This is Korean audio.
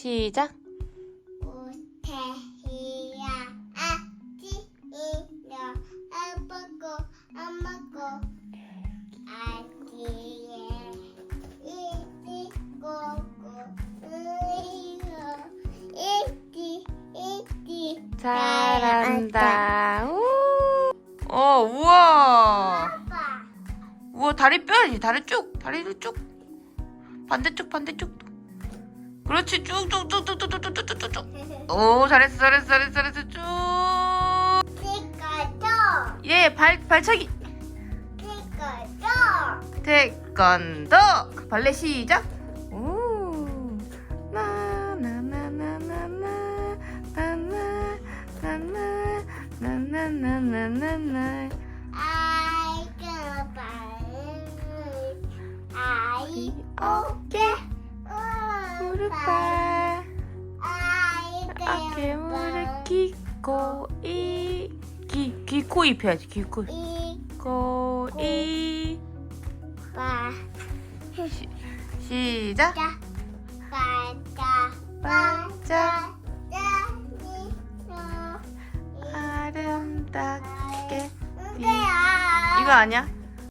시작. 우태희야 아지이려 아빠고 엄마고 아기의 이지고고 으이요 이지 이지 잘한다. 우. 어, 우와. 아빠 우와, 다리 뼈야지. 다리 쭉. 다리를 쭉. 반대쪽, 반대쪽. 그렇지. 쭉, 쭉, 쭉, 쭉, 쭉, 쭉, 쭉, 쭉, 쭉, 쭉. 오, 잘했어, 잘했어, 잘했어, 잘했어. 쭉. 찍어줘 예, 발, 발차기. 찍어줘 태권도. 발레 시작. 오. 나, 나, 나, 나, 나, 나. 나, 나, 나, 나. 나, 나, 나, 나, 나, 나. 아이고 발을 아이 무 아빠 아 괴물을 끼고 이귀 귀코 입혀야지 귀코 고이. 빠. 시, 시작. 빠자 빠자. 아름답게. 이거 아니야?